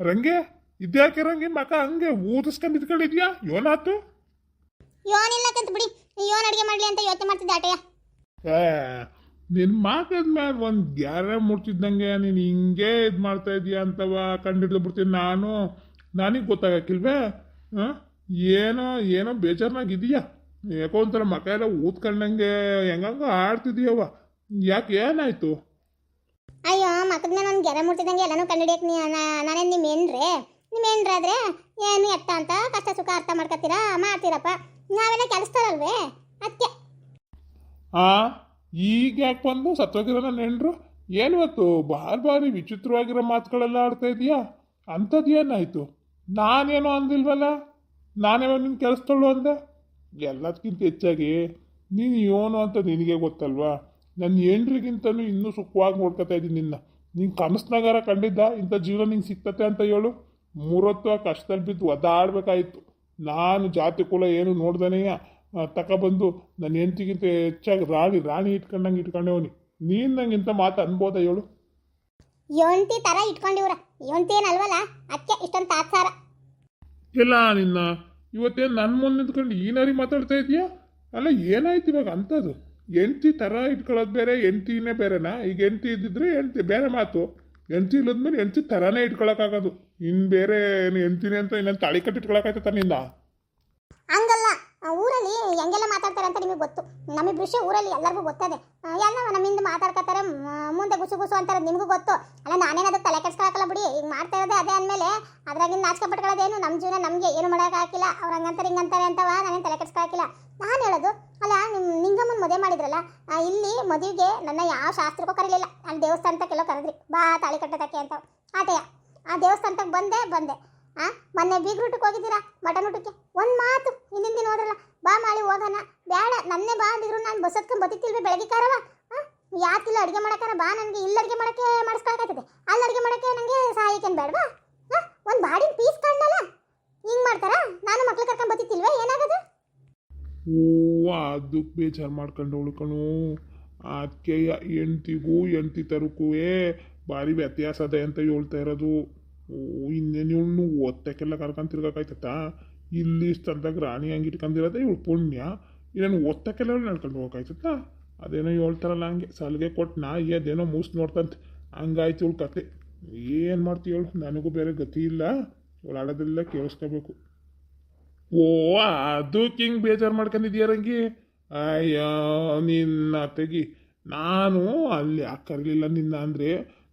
Range? ಇದ್ಯಾಕೆ range? ಮಕ ಹಂಗೆ ಊದಿಸ್ಕೊಂಡು ಇದ್ಕೊಂಡಿದ್ಯಾ? ಯೋನಾತು? ಯೋನಿಲ್ಲ ಕಂತ ಬಿಡಿ. ಯೋನ್ ಅಡಿಗೆ ಮಾಡ್ಲಿ ಅಂತ ಯೋಚನೆ ಮಾಡ್ತಿದ್ದೆ ಆಟಯ್ಯ. ಏ ನಿನ್ನ ಮಾಕದ ಮೇಲೆ ಒಂದು ಗ್ಯಾರ ಮುಟ್ತಿದ್ದಂಗೆ ನೀನು ಹಿಂಗೆ ಇದು ಮಾಡ್ತಾ ಇದೀಯ ಅಂತವ ಕಂಡಿಡ್ಲು ಬಿಡ್ತೀನಿ ನಾನು. ನನಗೆ ಗೊತ್ತಾಗಕ್ಕಿಲ್ವೇ? ಹಾಂ? ಏನೋ ಏನೋ ಬೇಜಾರ್ನಾಗಿದೀಯಾ ಯಾಕೋ ಒಂಥರ ಮಕ ಎಲ್ಲ ಊದ್ಕೊಂಡಂಗೆ ಹೆಂಗಂಗ ಆಡ್ತಿದೀಯವ ಯಾಕೆ ಏನಾಯ್ತು? ಅಯ್ಯೋ, ಮಕ್ಕದ ಮೇಲೆ ಒಂದು ಗೆರೆ ಮುಟ್ಟಿದಂಗೆ ಎಲ್ಲನೂ ಕಂಡಿಡಿಯಕ್ಕೆ ನೀ ನಾನೇನು ನಿಮ್ಮ ಏನ್ರೆ ನಿಮ್ಮ ಏನು ಎತ್ತ ಅಂತ ಕಷ್ಟ ಸುಖ ಅರ್ಥ ಮಾಡ್ಕೊತೀರಾ? ಮಾಡ್ತೀರಪ್ಪ. ನಾವೆಲ್ಲ ಕೆಲಸದಲ್ವೇ ಅದಕ್ಕೆ ಆ, ಈಗ ಯಾಕೆ ಬಂದು ಸತ್ತೋಗಿರೋ ನನ್ನ ಏನು ಇವತ್ತು ಬಾರಿ ಬಾರಿ ವಿಚಿತ್ರವಾಗಿರೋ ಮಾತುಗಳೆಲ್ಲ ಆಡ್ತಾ ಇದೀಯಾ? ಅಂಥದ್ದು ಏನಾಯಿತು? ನಾನೇನು ಅಂದಿಲ್ವಲ್ಲ? ನಾನೇ ನಿನ್ನ ಕೆಲಸದಳು ಅಂದೆ? ಎಲ್ಲದಕ್ಕಿಂತ ಹೆಚ್ಚಾಗಿ ನೀನು ಏನು ಅಂತ ನಿನಗೆ ಗೊತ್ತಲ್ವಾ? ನನ್ನ ಹೆಂಡ್ರಿಗಿಂತನೂ ಇನ್ನೂ ಸುಖವಾಗಿ ನೋಡ್ಕೋತಾ ಇದ್ದೀನಿ ನಿನ್ನ. ನಿನ್ನ ಕನಸ್ನಾಗಾರ ಕಂಡಿದ್ದ ಇಂಥ ಜೀವನ ನಿಂಗೆ ಸಿಕ್ತತೆ ಅಂತ ಹೇಳು. ಮೂರತ್ತು ಆ ಕಷ್ಟದಲ್ಲಿ ಬಿದ್ದು ಒದ್ದಾಡಬೇಕಾಯಿತು. ನಾನು ಜಾತಿ ಕುಲ ಏನು ನೋಡ್ದನೆಯ ತಗೊಬಂದು ನನ್ನ ಹೆಂಡತಿಗಿಂತ ಹೆಚ್ಚಾಗಿ ರಾಣಿ ರಾಣಿ ಇಟ್ಕೊಂಡಂಗೆ ಇಟ್ಕೊಂಡೇವನಿ ನೀನು ನಂಗೆ ಇಂಥ ಮಾತು ಅನ್ಬೋದ ಹೇಳು. ಯೋಂತಿ ಥರ ಇಟ್ಕೊಂಡಿವ್ರ. ಯೋಂತಿ ಏನಲ್ವಲ್ಲ ಅದಕ್ಕೆ ಇಷ್ಟೊಂದು ತಾತ್ಸಾರ. ಇಲ್ಲ ನಿನ್ನ. ಇವತ್ತೇನು ನನ್ನ ಮುಂದೆ ನಿಂತ್ಕೊಂಡು ಈನಾರಿ ಮಾತಾಡ್ತಾ ಇದೆಯಾ? ಅಲ್ಲ ಏನಾಯ್ತು ಇವಾಗ ಅಂಥದ್ದು ಹೆಂಡ್ತಿ ಥರ ಇಟ್ಕೊಳ್ಳೋದು ಬೇರೆ ಹೆಂಡ್ತಿನೇ ಬೇರೆನಾ? ಈಗ ಹೆಂಡ್ತಿ ಇದ್ದಿದ್ರೆ ಹೆಂಡ್ತಿ ಬೇರೆ ಮಾತು. ಹೆಂಡ್ತಿ ಇಲ್ಲದ್ಮೇಲೆ ಹೆಂಡ್ತಿ ಥರನೇ ಇಟ್ಕೊಳಕ್ಕಾಗೋದು. ಇನ್ನು ಬೇರೆ ಏನು ಹೆಂಡ್ತಿನೇ ಅಂತ ಇನ್ನೊಂದು ತಾಳಿ ಕಟ್ಟಿ ಇಟ್ಕೊಳಕಾಯ್ತ ತನ್ನಿಂದ? ಹಂಗಲ್ಲ. ಊರಲ್ಲಿ ಹೆಂಗೆಲ್ಲ ಮಾತಾಡ್ತಾರೆ ಅಂತ ನಿಮಗೆ ಗೊತ್ತು. ನಮಗೆ ವಿಷಯ ಊರಲ್ಲಿ ಎಲ್ಲರಿಗೂ ಗೊತ್ತದೆ. ಎಲ್ಲ ನಮ್ಮಿಂದ ಮಾತಾಡ್ಕೊತಾರೆ ಮುಂದೆ ಗುಸು ಗುಸು ಅಂತಾರೆ, ನಿಮಗೂ ಗೊತ್ತು. ಅಲ್ಲ ನಾನೇನದು ತಲೆ ಕೆಡ್ಸ್ಕೊಳಕಲ್ಲ ಬಿಡಿ. ಈಗ ಮಾಡ್ತಾ ಇರೋದೇ ಅದೇ ಅಂದಮೇಲೆ ಅದ್ರಾಗಿಂದ ನಾಚಿಕೆ ಪಟ್ಕೊಳ್ಳೋದೇನು? ನಮ್ಮ ಜೀವನ ನಮಗೆ ಏನು ಮಾಡೋಕ್ಕಾಗಿಲ್ಲ ಅವ್ರು ಹಂಗಂತಾರೆ, ಹಿಂಗಂತಾರೆ ಅಂತವ ನಾನೇನು ತಲೆ ಕೆಡ್ಸ್ಕೊಳಕಿಲ್ಲ ನಾನು ಹೇಳೋದು, ಅಲ್ಲ ನಿಮ್ಮ ನಿಂಗಮ್ಮನ ಮದುವೆ ಮಾಡಿದ್ರಲ್ಲ ಇಲ್ಲಿ ಮದುವೆಗೆ ನನ್ನ ಯಾವ ಶಾಸ್ತ್ರಕ್ಕೂ ಕರೀಲಿಲ್ಲ. ಅಲ್ಲಿ ದೇವಸ್ಥಾನಕ್ಕೆಲ್ಲ ಕರೆದ್ರಿ. ಬಾ ತಾಳಿ ಕಟ್ಟೋದಕ್ಕೆ ಅಂತ. ಆಟೆಯ ಆ ದೇವಸ್ಥಾನಕ್ಕೆ ಬಂದೆ ಬಂದೆ. ಆ? ಮೊನ್ನೆ ಬೀಗ್ರೂಟಕ್ಕೆ ಹೋಗಿದ್ದೀರಾ? ಮಟನ್ ಊಟಕ್ಕೆ? ಒಂದು ಮಾತು ಹಿಂದಿನ ದಿನ ಹೋದ್ರಲ್ಲ ಬಾ ಮಾಡಿ ಹೋಗೋಣ. ಬೇಡ, ನನ್ನೇ ಬಾ ಅಂದಿದ್ರು ನಾನು ಬಸ್ ಹತ್ಕೊಂಡು ಬದುಕ್ತಿಲ್ವಿ ಬೆಳಗ್ಗೆ ಕಾರವ ಯಾಕಿಲ್ಲ ಅಡುಗೆ ಮಾಡೋಕ್ಕಾರ? ಬಾ ನನಗೆ ಇಲ್ಲಿ ಅಡುಗೆ ಮಾಡಕ್ಕೆ ಮಾಡಿಸ್ಕೊಳಕಾಗ್ತದೆ ಅಲ್ಲಿ ಅಡುಗೆ ಮಾಡಕ್ಕೆ ನನಗೆ ಸಹಾಯಕ್ಕೆ ಬೇಡವಾ? ಒಂದು ಬಾಡಿನ ಪೀಸ್ ಕಾಣಲ್ಲ ಹಿಂಗೆ ಮಾಡ್ತಾರಾ? ನಾನು ಮಕ್ಳು ಕರ್ಕೊಂಡು ಬತ್ತಿತ್ತಿಲ್ವೇ? ಏನಾಗೋದು? ಓ ಅದಕ್ಕೆ ಬೇಜಾರು ಮಾಡ್ಕೊಂಡು ಉಳ್ಕಣು ಅದಕ್ಕೆ ಹೆಂಡ್ತಿಗೂ ಹೆಂಡ್ತಿ ತರಕೂ ಭಾರಿ ವ್ಯತ್ಯಾಸ ಅದೇ ಅಂತ ಹೇಳ್ತಾ ಇರೋದು. ಓ ಇನ್ನೇನು ಓದ್ತಕ್ಕೆಲ್ಲ ಕರ್ಕೊಂಡು ತಿರ್ಗಾಕಾಯ್ತತ್ತ ಇಲ್ಲಿ ಸ್ಥಳದಾಗ ರಾಣಿ ಹಂಗೆ ಇಟ್ಕೊಂಡಿರೋದೇ ಇವಳು ಪುಣ್ಯ. ಇನ್ನೇನು ಓದ್ತಕ್ಕೆಲ್ಲ ನಡ್ಕೊಂಡು ಹೋಗಕ್ಕಾಯ್ತತ್ತ ಅದೇನೋ ಹೇಳ್ತಾರಲ್ಲ ಹಂಗೆ, ಸಲಿಗೆ ಕೊಟ್ಟು ನಾ ಅದೇನೋ ಮೂಸ್ ನೋಡ್ತಂತ. ಹಂಗಾಯ್ತು ಇವಳು ಕತೆ. ಏನು ಮಾಡ್ತೀವಿ ಹೇಳು ನನಗೂ ಬೇರೆ ಗತಿ ಇಲ್ಲ. ಇವಳು ಆಡೋದೆಲ್ಲ ಕೇಳಿಸ್ಕೋಬೇಕು. ಓ ಅದಕ್ಕೆ ಹಿಂಗೆ ಬೇಜಾರು ಮಾಡ್ಕೊಂಡಿದ್ಯಾರಂಗಿ ಅಯ್ಯೋ, ನಿನ್ನ ತೆಗಿ. ನಾನು ಅಲ್ಲಿ ಯಾಕೆ ಕರೀಲಿಲ್ಲ ನಿನ್ನ ಅಂದರೆ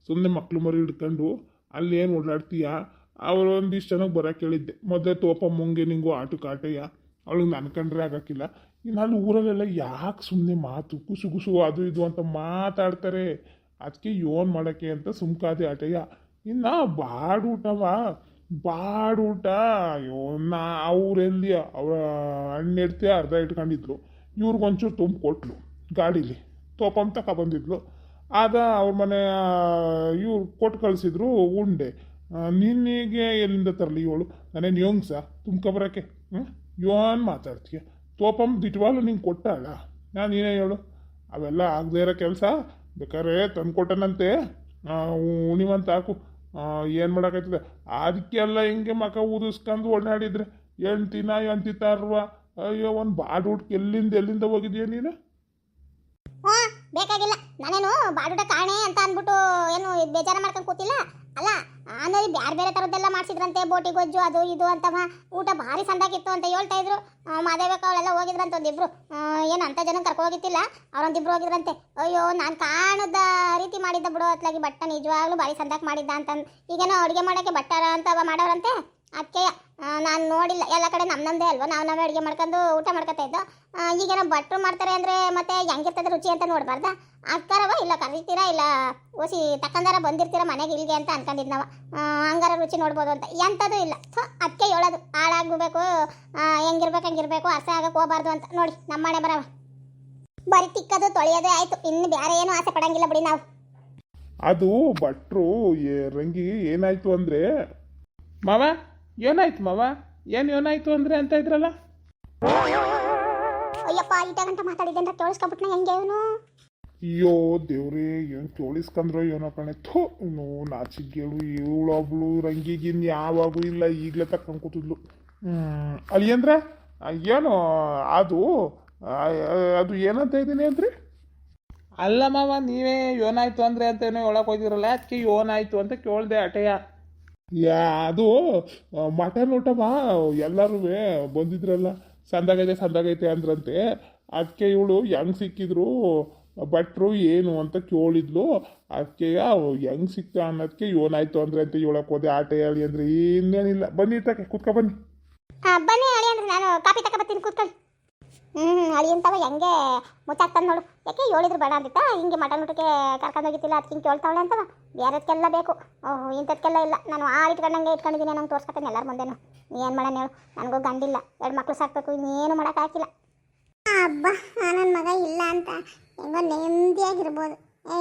ಸುಮ್ಮನೆ ಮಕ್ಳು ಮರಿ ಹಿಡ್ಕೊಂಡು ಅಲ್ಲಿ ಏನು ಓಡಾಡ್ತೀಯ? ಅವರು ಒಂದಿಷ್ಟು ಜನಕ್ಕೆ ಬರೋಕೆ ಹೇಳಿದ್ದೆ. ತೋಪ, ಮುಂಗೆ, ನಿಂಗು ಆಟಕ್ಕೆ ಕಾಟಯ್ಯ. ಅವಳಿಗೆ ನನ್ಕಂಡ್ರೆ ಆಗೋಕ್ಕಿಲ್ಲ ಇನ್ನು ಅಲ್ಲಿ ಊರಲ್ಲೆಲ್ಲ ಯಾಕೆ ಸುಮ್ಮನೆ ಮಾತು, ಕುಸು ಕುಸು, ಅದು, ಇದು ಅಂತ ಮಾತಾಡ್ತಾರೆ. ಅದಕ್ಕೆ ಯೋನ್ ಮಾಡೋಕ್ಕೆ ಅಂತ ಸುಮ್ಕಾದೆ ಆಟಯ್ಯ. ಇನ್ನು ಬಾಡೂಟವ ಬಾಡೂಟ ಅಯ್ಯೋ, ನಾ ಅವ್ರೆಲ್ಲಿ ಅವರ ಹಣ್ಣೆಡ್ತಿ ಅರ್ಧ ಇಟ್ಕೊಂಡಿದ್ರು. ಇವ್ರಿಗೊಂಚೂರು ತುಂಬ ಕೊಟ್ಲು ಗಾಡೀಲಿ. ತೋಪಂ ತಕ ಆಗ ಅವ್ರ ಮನೆ ಇವ್ರು ಕೊಟ್ಟು ಕಳಿಸಿದ್ರು ಉಂಡೆ. ನಿನಗೆ ಎಲ್ಲಿಂದ ತರಲಿ ಇವಳು? ನಾನೇನು ಯೋಂಗ್ಸ ತುಂಬ್ಕೊಬರಕ್ಕೆ ಹ್ಞೂ ಯೋನ್ ಮಾತಾಡ್ತೀಯ. ತೋಪಂ ದಿಟ್ವಾಲು ನಿಂಗೆ ಕೊಟ್ಟಾಳ? ನಾನು ನೀನೇ ಹೇಳು. ಅವೆಲ್ಲ ಆಗದೆ ಇರೋ ಕೆಲಸ. ಬೇಕಾದ್ರೆ ತಂದ್ಕೊಟ್ಟನಂತೆ. ಉಣಿವಂತ ಹಾಕು. ಏನು ಮಾಡೋಕ್ಕಾಯ್ತದೆ ಅದಕ್ಕೆಲ್ಲ ಹಿಂಗೆ ಮಕ ಊದಿಸ್ಕೊಂಡು ಓಡಾಡಿದ್ರೆ ಎಂಟಿನ ಎಂಟಿತಾರ್ವ ಅಯ್ಯೋ, ಒಂದು ಬಾಡೂಟ್ಕೆ ಎಲ್ಲಿಂದ ಎಲ್ಲಿಂದ ಹೋಗಿದ್ಯಾ ನೀನು? ಬೇಕಾಗಿಲ್ಲ. ನಾನೇನು ಬಾಡುಟ ಕಾಣೆ ಅಂತ ಅಂದ್ಬಿಟ್ಟು ಏನು ಬೇಜಾರ ಮಾಡ್ಕೊಂಡು ಕೂತಿಲ್ಲ? ಅಲ್ಲ ಆಮೇಲೆ ಬೇರೆ ಬೇರೆ ಥರದ್ದೆಲ್ಲ ಮಾಡಿಸಿದ್ರಂತೆ, ಬೋಟಿ ಗೊಜ್ಜು, ಅದು ಇದು ಅಂತವ ಊಟ ಭಾರಿ ಸಂದಾಗಿತ್ತು ಅಂತ ಹೇಳ್ತಾ ಇದ್ರು. ಮಾದೇವಕ್ಕ ಅವಳೆಲ್ಲ ಹೋಗಿದ್ರಂತ ಒಂದಿಬ್ರು. ಏನು ಅಂಥ ಜನ ಕರ್ಕೊ ಹೋಗಿತ್ತಿಲ್ಲ? ಅವ್ರೊಂದಿಬ್ರು ಹೋಗಿದ್ರಂತೆ. ಅಯ್ಯೋ, ನಾನು ಕಾಣದ ರೀತಿ ಮಾಡಿದ್ದ ಬಿಡೋ ಅತ್ಲಾಗಿ, ಬಟ್ಟ ನಿಜವಾಗ್ಲೂ ಭಾರಿ ಸಂದಾಕ್ ಮಾಡಿದ್ದ ಅಂತ ಈಗೇನೋ ಅಡುಗೆ ಮಾಡೋಕ್ಕೆ ಬಟ್ಟಾರ ಅಂತ ಮಾಡೋರಂತೆ? ಅದಕ್ಕೆ ನಾನು ನೋಡಿಲ್ಲ. ಎಲ್ಲ ಕಡೆ ನಮ್ಮ ನಮ್ಮದೇ ಅಲ್ವಾ? ನಾವು ನಾವೇ ಅಡುಗೆ ಮಾಡ್ಕೊಂಡು ಊಟ ಮಾಡ್ಕೊತಾ ಇದ್ದೋ. ಈಗೇನೋ ಭಟ್ರು ಮಾಡ್ತಾರೆ ಅಂದರೆ ಮತ್ತೆ ಹೆಂಗಿರ್ತದೆ ರುಚಿ ಅಂತ ನೋಡಬಾರ್ದ? ಅಕ್ಕಾರವ ಇಲ್ಲ ಕರೀತೀರಾ ಇಲ್ಲ ಓಸಿ ತಕ್ಕಂದಾರ ಬಂದಿರ್ತೀರ ಮನೆಗೆ ಇಲ್ಲಿಗೆ ಅಂತ ಅನ್ಕೊಂಡಿದ್ದು ನಾವು ಹಂಗಾರ ರುಚಿ ನೋಡ್ಬೋದು ಅಂತ. ಎಂಥದ್ದು ಇಲ್ಲ. ಸೊ ಅದಕ್ಕೆ ಹೇಳೋದು. ಹಾಳಾಗಬೇಕು ಹೆಂಗಿರ್ಬೇಕು ಹಂಗಿರ್ಬೇಕು. ಅರ್ಥ ಆಗಕ್ಕೆ ಹೋಗಬಾರ್ದು ಅಂತ. ನೋಡಿ ನಮ್ಮ ಮನೆ ಬರವ. ಬರೀ ತಿಕ್ಕದು ತೊಳೆಯೋದೇ ಆಯಿತು. ಇನ್ನು ಬೇರೆ ಏನು ಆಸೆ ಪಡಂಗಿಲ್ಲ ಬಿಡಿ ನಾವು. ಅದು ಭಟ್ರು ರಂಗಿ ಏನಾಯ್ತು ಅಂದರೆ, ಮಾವ? ಏನಾಯ್ತು ಮಾವ? ಏನು ಏನಾಯ್ತು ಅಂದರೆ ಅಂತ ಇದ್ರಲ್ಲ? ಅಯ್ಯಪ್ಪ ಐದ ಗಂಟೆ ಮಾತಾಡಿದೆ ಅಂತ ಕೇಳಿಸ್ಕೊಬಿಟ್ನ ಹೆಂಗೆ ಇವನು? ಅಯ್ಯೋ ದೇವ್ರೇ ಏನು ಕೇಳಿಸ್ಕೊಂಡ್ರೋ ಏನೋ ಕಣೆ. ಥೋ ನೋ ನಾಚಿಗೇಳು ಇವಳೊಬ್ಳು ರಂಗಿಗಿನ್ ಯಾವಾಗೂ ಇಲ್ಲ ಈಗಲೇ ತಕ್ಕಂಡು ಕೂತಿದ್ಲು. ಅಲ್ಲಿ ಅಂದ್ರೆ? ಏನು ಅದು ಅದು ಏನಂತ ಇದ್ದೀನಿ ಅಂದ್ರಿ? ಅಲ್ಲ ಮಾವ ನೀವೇ ಏನಾಯ್ತು ಅಂದ್ರೆ ಅಂತ ಏನೋ ಹೇಳಕ್ ಹೋಗಿದ್ರಲ್ಲ ಅದಕ್ಕೆ ಏನಾಯ್ತು ಅಂತ ಕೇಳ್ದೆ ಅಟೆಯ. ಯಾ, ಅದು ಮಟನ್ ಊಟಮ್ಮ ಎಲ್ಲರೂ ಬಂದಿದ್ರಲ್ಲ, ಸಂದಾಗೈತೆ ಸಂದಾಗೈತೆ ಅಂದ್ರಂತೆ. ಅದಕ್ಕೆ ಇವಳು ಹೆಂಗ್ ಸಿಕ್ಕಿದ್ರು, ಭಟ್ರು ಏನು ಅಂತ ಕೇಳಿದ್ಲು. ಅದಕ್ಕೆ ಹೆಂಗ್ ಸಿಕ್ತ ಅನ್ನೋದಕ್ಕೆ ಏನಾಯ್ತು ಅಂದ್ರೆ ಅಂತ ಹೇಳಕ್ ಹೋದೆ. ಆಟ ಹೇಳಿ ಅಂದ್ರೆ ಇನ್ನೇನಿಲ್ಲ. ಬನ್ನಿ ತಕ್ಕೆ ಕುತ್ಕೊ ಬನ್ನಿ. ಬನ್ನಿ ನಾನು ಕಾಪಿ ತಕ ಬರ್ತೀನಿ, ಕೂತ್ಕೊಳ್ಳಿ. ಹ್ಞೂ ಅಲ್ಲಿ ಅಂತವ ಹೆಂಗೆ ಮುಚ್ಚಾಕ್ತಾನೆ ನೋಡು. ಯಾಕೆ ಹೇಳಿದ್ರು ಬೇಡ ಅಂತ ಹಿಂಗೆ ಮಟನ್ ಊಟಕ್ಕೆ ಕರ್ಕೊಂಡು ಹೋಗಿತ್ತಿಲ್ಲ ಅದಕ್ಕೆ ಹಿಂಗೆ ಕೇಳ್ತಾವಳೆ ಅಂತವ. ಬೇರೆದಕ್ಕೆಲ್ಲ ಬೇಕು. ಓಹ್, ಇಂಥದ್ಕೆಲ್ಲ ಇಲ್ಲ. ನಾನು ಆ ಇಟ್ಕೊಂಡಂಗೆ ಇಟ್ಕೊಂಡಿದ್ದೀನಿ, ನಂಗೆ ತೋರ್ಸ್ಕೊತೀನಿ ಎಲ್ಲರ ಮುಂದೆನು. ಏನು ಮಾಡೋಣ ಹೇಳು. ನನಗೂ ಗಂಡಿಲ್ಲ. ಎರಡು ಮಕ್ಳು ಸಾಕ್ಬೇಕು, ಇನ್ನೇನು ಮಾಡೋಕ್ಕಾಗಿಲ್ಲ ಅಬ್ಬ ನನ್ನ ಮಗ ಇಲ್ಲ ಅಂತ. ಹೆಂಗೋ ನೆಮ್ಮದಿಯಾಗಿರ್ಬೋದು. ಏ,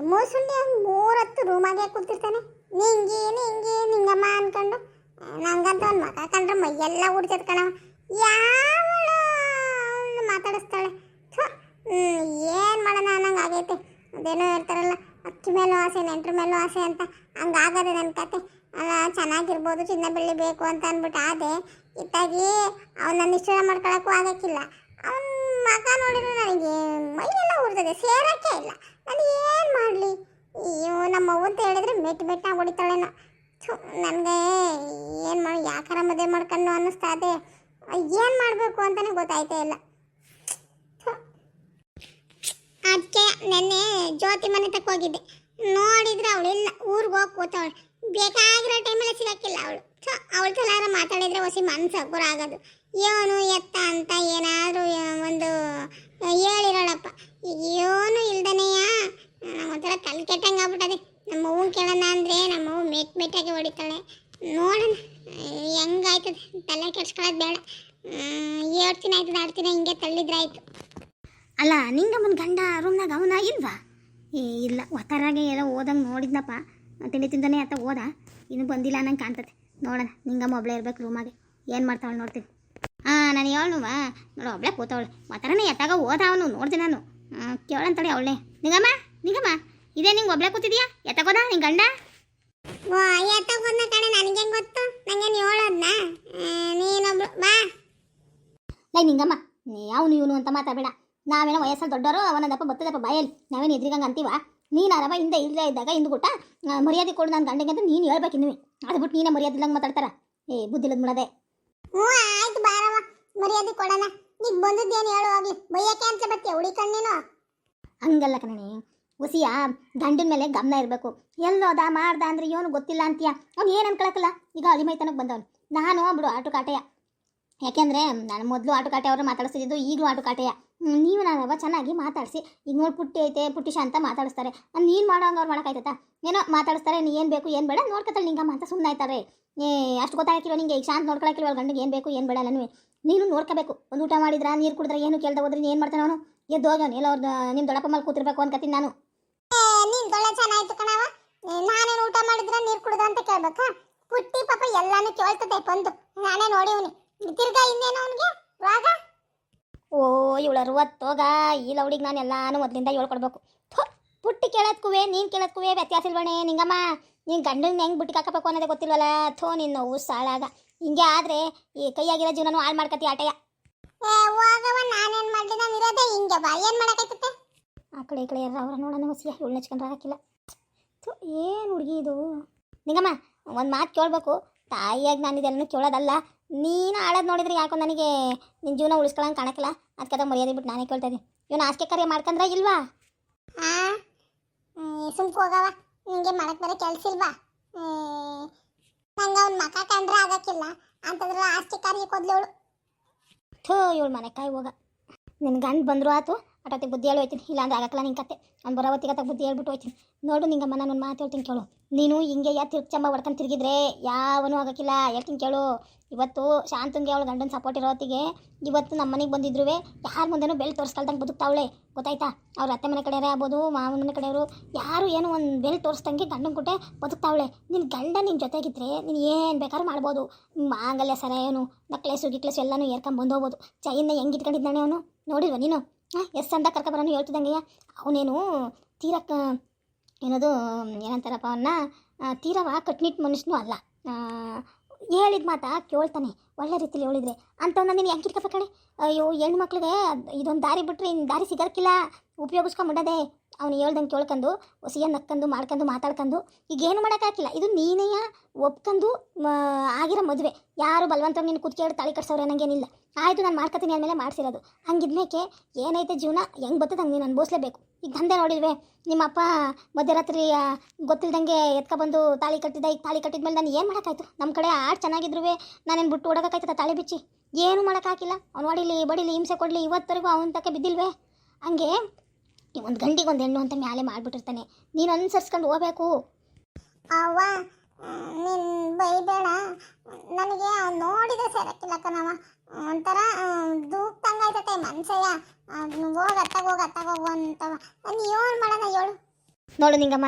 ಮೂಸುಂಡಿ ಮೂರತ್ತು ರೂಮಾಗೆ ಕೂತಿರ್ತಾನೆ. ನಿಂಗೆ ಹಿಂಗೇನು ನಿಂಗಮ್ಮ ಅನ್ಕೊಂಡು. ನಂಗಂತ ಒಂದು ಮಗ ಕಂಡ್ರೆ ಮೈಯೆಲ್ಲ ಉಡ್ತೈತೆ ಕಣವ ಯಾವಳು ಮಾತಾಡಿಸ್ತಾಳೆ. ಏನು ಮಾಡೋಣ ಅನ್ನಂಗೆ ಆಗೈತೆ. ಅದೇನೋ ಹೇಳ್ತಾರಲ್ಲ, ಅಕ್ಕಿ ಮೇಲೂ ಆಸೆ, ನೆಂಟ್ರ ಮೇಲೂ ಆಸೆ ಅಂತ ಹಂಗಾಗದೆ ನನ್ನ ಕತೆ. ಅಲ್ಲ, ಚೆನ್ನಾಗಿರ್ಬೋದು, ಚಿನ್ನ ಬೆಳ್ಳಿ ಬೇಕು ಅಂತ ಅಂದ್ಬಿಟ್ಟು ಆದೆ ಇತ್ತಾಗಿ ಅವನನ್ನ ನಿಶ್ಚಯ ಮಾಡ್ಕೊಳಕ್ಕೂ ಆಗಕ್ಕಿಲ್ಲ. ಅವನ ಮಗ ನೋಡಿದ್ರೆ ನನಗೆ ಮೈಯೆಲ್ಲ ಉರ್ತದೆ ಸೇರೋಕ್ಕೆ ಇಲ್ಲ. ನಾನು ಏನು ಮಾಡಲಿ? ಅಯ್ಯೋ ನಮ್ಮ ಅವ್ವ ಅಂತ ಹೇಳಿದ್ರೆ ಮೆಟ್ ಮೆಟ್ಟಾಗಿ ಹೊಡಿತಾಳೇನೋ. ಥು, ನನಗೆ ಏನು ಮಾಡಿ, ಯಾಕಾರ ಮದುವೆ ಮಾಡ್ಕೊಂಡು ಅನ್ನಿಸ್ತಾ ಇದೆ. ಏನು ಮಾಡಬೇಕು ಅಂತಲೇ ಗೊತ್ತಾಯ್ತಾ ಇಲ್ಲ. ಅದಕ್ಕೆ ನೆನ್ನೆ ಜ್ಯೋತಿ ಮನೆ ತಕ್ಕ ಹೋಗಿದ್ದೆ. ನೋಡಿದ್ರೆ ಅವಳು ಇಲ್ಲ, ಊರಿಗೆ ಹೋಗಿ ಕೂತವಳು. ಬೇಕಾಗಿರೋ ಟೈಮಲ್ಲಿ ಸಿಗಕ್ಕಿಲ್ಲ ಅವಳು. ಅವಳ ತಲಾರ ಮಾತಾಡಿದ್ರೆ ಹೊಸಿ ಮನ್ಸು ಹಗುರ ಆಗೋದು. ಏನು ಎತ್ತ ಅಂತ ಏನಾದರೂ ಒಂದು ಹೇಳಿರೋಳಪ್ಪ. ಏನು ಇಲ್ದನೆಯ? ಒಂಥರ ತಲೆ ಕೆಟ್ಟಂಗೆ ಆಗ್ಬಿಟ್ಟದೆ. ನಮ್ಮ ಹೂವು ಕೇಳೋಣ ಅಂದರೆ ನಮ್ಮ ಹೂವು ಮೆಟ್ ಮೆಟ್ಟಾಗಿ ಹೊಡಿತಾಳೆ. ನೋಡೋಣ, ಹೆಂಗಾಯ್ತದೆ. ತಲೆ ಕೆಡ್ಸ್ಕೊಳ್ಳೋದು ಬೇಡ. ಏಳು ದಿನ ಆಯ್ತದೆ ಆಡ್ತೀನಿ ಹಿಂಗೆ ತಳ್ಳಿದ್ರಾಯ್ತು ಅಲ್ಲ ನಿಂಗಮ್ಮನ ಗಂಡ ರೂಮ್ನಾಗ ಅವನ ಇಲ್ವಾ? ಏ ಇಲ್ಲ. ಒತ್ತಾರಾಗೆ ಎಲ್ಲ ಓದಂಗೆ ನೋಡಿದ್ನಪ್ಪ. ತಿಂಡಿ ತಿಂದಾನೆ ಅತ್ತ ಓದ. ಇನ್ನು ಬಂದಿಲ್ಲ ಅನ್ನಂಗೆ ಕಾಣ್ತದೆ. ನೋಡೋಣ ನಿಂಗಮ್ಮ ಒಬ್ಳೆ ಇರ್ಬೇಕು ರೂಮಾಗೆ. ಏನು ಮಾಡ್ತಾವಳು ನೋಡ್ತೀನಿ. ಹಾಂ ನಾನು ಹೇಳುವ ನೋಡು ಒಬ್ಳೆ ಕೂತವಳು. ಒತ್ತಾರನೇ ಎತ್ತಾಗ ಓದ ಅವನು ನೋಡ್ದೆ ನಾನು. ಕೇಳಂತಾಳೆ ಅವಳೆ ನಿಂಗಮ್ಮ ನಿಂಗಮ್ಮ ಇದೇ ನಿಂಗೆ ಒಬ್ಳೆ ಕೂತಿದ್ಯಾ? ಎತ್ತಗೋದ ನಿಂಗೆ ಗಂಡ? ಓ ಎತ್ತಗೊಂದ ಕಣೆ ನನಗೆ ಗೊತ್ತು? ನಂಗೇನು ಹೇಳೋದ್ನ? ನೀನೊಬ್ಳು ಬಾ ಲೈ ನಿಂಗಮ್ಮ ಅವನು ಇವನು ಅಂತ ಮಾತಾಡಬೇಡ. ನಾವೇನೋ ವಯಸ್ಸಲ್ಲಿ ದೊಡ್ಡವರು ಅವನದಪ್ಪ ಬತ್ತದಪ್ಪ ಬಾಯಲ್ಲಿ. ನಾವೇನು ಎದ್ರಿಗಂಗೆ ಅಂತೀವ? ನೀನಾರವ ಹಿಂದೆ ಇಲ್ಲದೆ ಇದ್ದಾಗ ಹಿಂದೆ ಗುಟ್ಟ ಮರ್ಯಾದೆ ಕೊಡು ನನ್ನ ಗಂಡಗೆ ಅಂತ ನೀನು ಹೇಳ್ಬೇಕು ಅದು ಬಿಟ್ಟು ನೀನೇ ಮರ್ಯಾದೆ ಇಲ್ಲಂಗೆ ಮಾತಾಡ್ತಾರ. ಏ ಬುದ್ಧಿಲದ ಮುಳದೆ. ಹ್ಞೂ ಆಯ್ತು ಬಾರವ ಮರ್ಯಾದೆ ಕೊಡಣ. ನೀನು ಬಂದದ್ದೇನು ಹೇಳು ಆಗಲಿ ಬೈಯಕ್ಕೆ ಅಂತ ಬರ್ತೀಯ ಉಳಿಕಂಡು ನೀನು ಹಂಗಲ್ಲ ಕಣೆ. ಹುಸಿಯ ಗಂಡನ ಮೇಲೆ ಗಮನ ಇರಬೇಕು. ಎಲ್ಲೋದ ಮಾಡ್ದ ಅಂದ್ರೆ ಇವನು ಗೊತ್ತಿಲ್ಲ ಅಂತೀಯ? ಅವ್ನು ಏನು ಅನ್ಕೊಳಕ್ಕಲ್ಲ ಈಗ ಅಲಿಮೈತನಕ್ಕೆ ಬಂದವನು. ನಾನು ಬಿಡು ಆಟೋ ಕಾಟೆಯ ಯಾಕೆಂದರೆ ನಾನು ಮೊದಲು ಆಟೋ ಕಾಟೆ ಅವ್ರನ್ನ ಮಾತಾಡಿಸ್ತಿದ್ದು ಈಗಲೂ ಆಟೋ ಕಾಟೆಯ ಹ್ಮ್, ನೀವು ನಾನವ ಚೆನ್ನಾಗಿ ಮಾತಾಡಿಸಿ ಈಗ ನೋಡಿ ಪುಟ್ಟಿ ಐತೆ ಪುಟ್ಟಿಶ ಅಂತ ಮಾತಾಡಿಸ್ತಾರೆ. ನೀನು ಮಾಡೋ ಹಂಗೆ ಅವ್ರು ಮಾಡೋಕ್ಕಾಯ್ತಾ ಏನೋ ಮಾತಾಡಿಸ್ತಾರೆ ನೀ ಏನು ಬೇಕು ಏನು ಬೇಡ ನೋಡ್ಕೊತಾಳೆ ನಿಂಗಮ್ಮ ಅಂತ ಸುಮ್ಮನೆ ಆಯ್ತಾರೆ ಏ ಅಷ್ಟು ಗೊತ್ತಾಗಿರೋ ನಿಂಗೆ ಈಗ ಶಾಂತ ನೋಡ್ಕೊಳಕ್ಕಿರೋ ಗಂಡಿಗೆ ಏನು ಬೇಕು ಏನು ಬೇಡ ನೀನು ನೀನು ನೋಡ್ಕೋಬೇಕು ಒಂದು ಊಟ ಮಾಡಿದ್ರ ನೀರು ಕುಡಿದ್ರೆ ಏನು ಕೇಳ್ದ ಹೋದ್ರೆ ಏನು ಮಾಡ್ತಾನೆ ಅವನು? ಎದ್ದು ಹೋಗೋನು ಎಲ್ಲ ಅವ್ರದ್ದು ನಿಮ್ಮ ದೊಡ್ಡಪ್ಪ ಮೇಲೆ ಕೂತಿರ್ಬೇಕು ಅನ್ಕತೀನಿ ನಾನು. ನೀನು ತೊಳೆ ಚೆನ್ನಾಗಿತ್ತು ಕಣವ ನಾನೇನು ಊಟ ಮಾಡಿದ್ರೆ ನೀರು ಕುಡಿದ್ರ ಅಂತ ಕೇಳ್ಬೇಕಾ? ಪುಟ್ಟಿ ಪಾಪ ಎಲ್ಲಾನು ಕೇಳ್ತದೆ ಬಂದು. ನಾನೇ ನೋಡಿವ್ನಿ ತಿರ್ಗಾ ಇನ್ನೇನು ಅವನಿಗೆ? ರಾಗ? ಓ ಇವಳ ಅರವತ್ತೋಗ ಈ ಲೌಡಿಗೆ ನಾನು ಎಲ್ಲಾನು ಮೊದಲಿಂದ ಹೇಳ್ಕೊಡ್ಬೇಕು ಥು, ಪುಟ್ಟಿ ಕೇಳೋದ್ಕುವೆ ನೀನು ಕೇಳೋದ್ಕುವೆ ವ್ಯತ್ಯಾಸ ಇಲ್ವಣೆ ನಿಂಗಮ್ಮ? ನೀನು ಗಂಡನ ಹೆಂಗೆ ಬುಟ್ಟಿಗೆ ಹಾಕಬೇಕು ಅನ್ನೋದೇ ಗೊತ್ತಿಲ್ವಲ್ಲ? ಥೋ ನಿನ್ನ ನೋವು ಸಾಳಾಗ. ಹಿಂಗೆ ಆದರೆ ಈ ಕೈಯಾಗಿರೋ ಜೀವನನು ಹಾಳು ಮಾಡ್ಕತಿ ಆಟಯ ಏ ಹೋಗವ ನಾನೇನ್ ಮಾಡ್ಲಿ ನಾನು ಇರೋದೇ ಹಿಂಗೆ. ಬಾ ಏನು ಮಾಡಕೈತತೆ? ಆ ಕಡೆ ಈ ಕಡೆ ಯಾರು ಅವ್ರ ನೋಡೋಣ ಹೊಸಿಯ. ಇವಳು ನೆಚ್ಕೊಂಡ್ರೆ ಹಾಕಿಲ್ಲ ಥು ಏನು ಹುಡುಗಿ ಇದು? ನಿಂಗಮ್ಮ ಒಂದು ಮಾತು ಕೇಳಬೇಕು. ತಾಯಿಯಾಗಿ ನಾನು ಇದೆಲ್ಲನೂ ಕೇಳೋದಲ್ಲ. ನೀನು ಆಳೋದು ನೋಡಿದ್ರೆ ಯಾಕೋ ನನಗೆ ನಿನ್ನ ಜೀವನ ಉಳಿಸ್ಕೊಳಂಗೆ ಕಾಣಕ್ಕಿಲ್ಲ. ಅದಕ್ಕೆ ಮರ್ಯಾದೆ ಬಿಟ್ಟು ನಾನೇ ಕೇಳ್ತಾ ಇದ್ದೀನಿ. ಇವನು ಆಸ್ಕೆ ಕಾರ್ಯ ಮಾಡ್ಕಂದ್ರೆ ಇಲ್ವಾ? ಆ ಸುಮ್ಕೆ ಹೋಗವ ನಿಂಗೆ ಮಾಡಕ್ ಬರೋ ಕೆಲ್ಸ ಇಲ್ವಾ? ನಂಗೆ ಅವ್ನ ಮಕ ಕಂಡ್ರೆ ಆಗಕ್ಕಿಲ್ಲ. ಅಂತಂದ್ರೆ ಆಸ್ತಿ ಕಾರ್ಯ ಕೊದ್ಲವಳು ಥೂ ಇವಳು ಮನೆ ಕಾಯಿ ಹೋಗ. ನಿನ್ನ ಗಂಡು ಬಂದರು ಆತು ಅಟೋತಿಗೆ ಬುದ್ಧಿ ಹೇಳಿ ಹೋಯ್ತೀನಿ. ಇಲ್ಲ ಅಂದ್ರೆ ಆಗಕ್ಕಲ್ಲ ನಿಂಗೆ ಕತೆ. ಅವ್ನು ಬರೋ ಹೊತ್ತಿಗೆ ಬುದ್ಧಿ ಹೇಳ್ಬಿಟ್ಟು ಹೋಯ್ತೀನಿ. ನೋಡು ನಿಂಗೆ ನಾನು ಒಂದು ಮಾತು ಹೇಳ್ತೀನಿ ಕೇಳು. ನೀನು ಹಿಂಗೆ ಯಾ ತಿರ್ಚಮ್ಮ ಹೊಡ್ಕೊಂಡು ತಿರುಗಿದ್ರೆ ಯಾವನೂ ಆಗಕ್ಕಿಲ್ಲ. ಹೇಳ್ತೀನಿ ಕೇಳು. ಇವತ್ತು ಶಾಂತಂಗೆ ಅವಳು ಗಂಡನ ಸಪೋರ್ಟ್ ಇರೋ ಹೊತ್ತಿಗೆ ಇವತ್ತು ನಮ್ಮ ಮನೆಗೆ ಬಂದಿದ್ರು ಯಾರ ಮುಂದೆನೂ ಬೆಲ್ ತೋರಿಸ್ಕೊಳ್ದಂಗೆ ಬದುಕ್ತಾವಳೆ. ಗೊತ್ತಾಯ್ತಾ? ಅವ್ರ ಅತ್ತೆ ಮನೆ ಕಡೆಯವರೇ ಆಗ್ಬೋದು, ಮಾವನ ಮನೆ ಕಡೆಯವರು ಯಾರು ಏನು ಒಂದು ಬೆಲ್ ತೋರಿಸ್ದಂಗೆ ಗಂಡನ ಕುಟೆ ಬದುಕ್ತಾವಳೆ. ನಿನ್ನ ಗಂಡ ನಿನ್ನ ಜೊತೆಗಿದ್ರೆ ನೀನು ಏನು ಬೇಕಾದ್ರೂ ಮಾಡ್ಬೋದು. ಮಾಂಗಲ್ಯ ಸರ ಏನು, ನಕ್ಲೇಸು ಗಿಕ್ಲೇಸು ಎಲ್ಲನೂ ಏರ್ಕೊಂಡು ಬಂದೋಗ್ಬೋದು ಚೈನ ಹೆಂಗೆ ಇಟ್ಕೊಂಡಿದ್ದಾನೆ ಅವನು? ನೋಡಿಲ್ವ ನೀನು? ಎಷ್ಟು ಕರ್ಕ ಬರೋನು ಹೇಳ್ತಿದ್ದಂಗೆಯ ಅವನೇನು ತೀರಕ್ಕ, ಏನದು, ಏನಂತಾರಪ್ಪ ಅವನ್ನ ತೀರವ ಕಟ್ನಿಟ್ ಮನುಷ್ಯನೂ ಅಲ್ಲ. ಹೇಳಿದ ಮಾತಾ ಕೇಳ್ತಾನೆ, ಒಳ್ಳೆ ರೀತಿಲಿ ಹೇಳಿದ್ರೆ. ಅಂತ ನೀನು ಹೆಂಗೆ ಇಟ್ಕೋಬೇಕು ಕಣೆ? ಅಯ್ಯೋ, ಹೆಣ್ಣು ಮಕ್ಕಳಿಗೆ ಇದೊಂದು ದಾರಿ ಬಿಟ್ಟರೆ ಇನ್ನು ದಾರಿ ಸಿಗೋಕ್ಕಿಲ್ಲ. ಉಪಯೋಗಿಸ್ಕೊಂಬಿಡದೆ ಅವ್ನು ಹೇಳ್ದಂಗೆ ಕೇಳ್ಕೊಂಡು ಹೊಸಿಯ ನಕ್ಕಂದು ಮಾಡ್ಕೊಂಡು ಮಾತಾಡ್ಕೊಂಡು ಈಗ ಏನು ಮಾಡೋಕ್ಕಾಗಿಲ್ಲ ಇದು ನೀನೆಯ ಒಪ್ಕೊಂಡು ಆಗಿರೋ ಮದುವೆ. ಯಾರು ಬಲವಂತವಾಗಿ ನೀನು ಕುತ್ಕೇಳಿ ತಾಳಿ ಕಟ್ಸೋರು ಅನ್ನಂಗೇನಿಲ್ಲ. ಆಯಿತು, ನಾನು ಮಾಡ್ಕೊತೀನಿ ಅಂದಮೇಲೆ ಮಾಡಿಸಿರೋದು. ಹಂಗಿದ್ಮೇಕೆ ಏನೈತೆ ಜೀವನ? ಹೆಂಗೆ ಬರ್ತದೆ ಹಂಗೆ ನೀನು ಅನ್ಭವಿಸ್ಲೇಬೇಕು. ಈಗ ದಂಧೆ ನೋಡಿಲ್ವೇ? ನಿಮ್ಮಪ್ಪ ಮಧ್ಯರಾತ್ರಿ ಗೊತ್ತಿಲ್ದಂಗೆ ಎತ್ಕೊಬಂದು ತಾಳಿ ಕಟ್ಟಿದ್ದೆ ಈಗ ತಾಳಿ ಕಟ್ಟಿದ್ಮೇಲೆ ನಾನು ಏನು ಮಾಡೋಕ್ಕಾಯ್ತು? ನಮ್ಮ ಕಡೆ ಆಡ್ ಚೆನ್ನಾಗಿದ್ರು ನಾನೇನು ಬಿಟ್ಟು ಓಡೋಕ್ಕಾಯ್ತದ ತಾಳಿ ಬಿಚ್ಚಿ? ಏನು ಮಾಡೋಕ್ಕಾಗಿಲ್ಲ ಅವ್ನು ಹೊಡಿಲಿ ಬಡಿಲಿ ಹಿಂಸೆ ಕೊಡಲಿ, ಇವತ್ತರೆಗೂ ಅವನ ತಕ್ಕ ಬಿದ್ದಿಲ್ವೇ? ಹಂಗೆ ಒಂದು ಗಂಡಿಗೆ ಒಂದು ಹೆಣ್ಣು ಅಂತ ಮ್ಯಾಲೆ ಮಾಡಿಬಿಟ್ಟಿರ್ತಾನೆ. ನೀನು ಅನುಸರಿಸ್ಕೊಂಡು ಹೋಗ್ಬೇಕು. ಅವ್ವ ನೀನು ಬೈಬೇಡ. ನನಗೆ ಅವ್ನು ನೋಡಿದ್ರೆ ಸೇರಕ್ಕಿಲ್ಲ ಕಣವ ಒಂಥರ ದೂಕ್ತಂಗ ಆಯ್ತತೆ ಮನ್ಸಯ್ಯ. ಹೋಗ ಅತ್ತಾಗ ಹೋಗ ಅತ್ತಾಗ ಹೋಗು ಅಂತವ. ನಾನು ಏನು ಮಾಡೋಣ ಹೇಳು. ನೋಡು ನಿಂಗಮ್ಮ